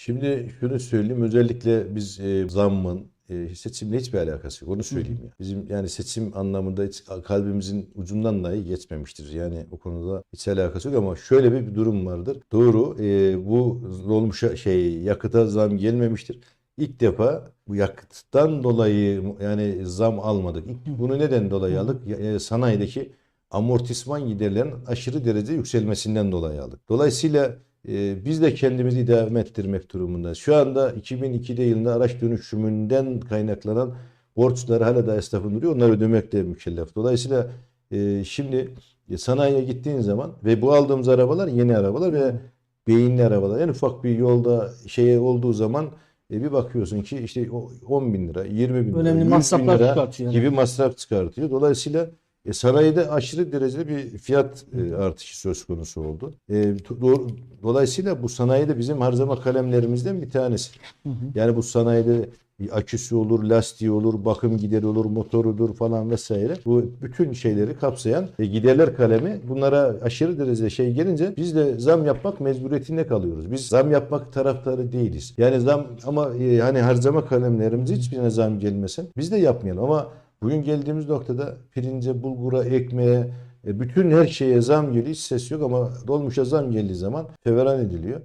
Şimdi şunu söyleyeyim özellikle biz e, zammın e, seçimle hiçbir alakası yok. Onu söyleyeyim ya. Bizim yani seçim anlamında hiç kalbimizin ucundan dahi geçmemiştir. Yani o konuda hiç alakası yok ama şöyle bir durum vardır. Doğru e, bu olmuş şey yakıta zam gelmemiştir. İlk defa bu yakıttan dolayı yani zam almadık. İlk- Bunu neden dolayı aldık? E, sanayideki amortisman giderlerin aşırı derece yükselmesinden dolayı aldık. Dolayısıyla e, biz de kendimizi idame ettirmek durumundayız. Şu anda 2002'de yılında araç dönüşümünden kaynaklanan borçları hala da esnafın duruyor. Onları ödemekle mükellef. Dolayısıyla e, şimdi e, sanayiye gittiğin zaman ve bu aldığımız arabalar yeni arabalar ve beyinli arabalar. En ufak bir yolda şey olduğu zaman e, bir bakıyorsun ki işte o 10 bin lira, 20 bin lira, Önemli 100 bin masraflar lira çıkartıyor. gibi masraf çıkartıyor. Dolayısıyla e, sanayide aşırı derecede bir fiyat e, artışı söz konusu oldu. E, do- dolayısıyla bu sanayide bizim harcama kalemlerimizden bir tanesi. Yani bu sanayide aküsü olur, lastiği olur, bakım gideri olur, motorudur falan vesaire. Bu bütün şeyleri kapsayan e, giderler kalemi bunlara aşırı derecede şey gelince biz de zam yapmak mecburiyetinde kalıyoruz. Biz zam yapmak taraftarı değiliz. Yani zam ama e, hani harcama kalemlerimiz hiçbirine zam gelmesin. Biz de yapmayalım ama bugün geldiğimiz noktada pirince, bulgura, ekmeğe e, bütün her şeye zam geliyor. Hiç ses yok ama dolmuşa zam geldiği zaman feveran ediliyor.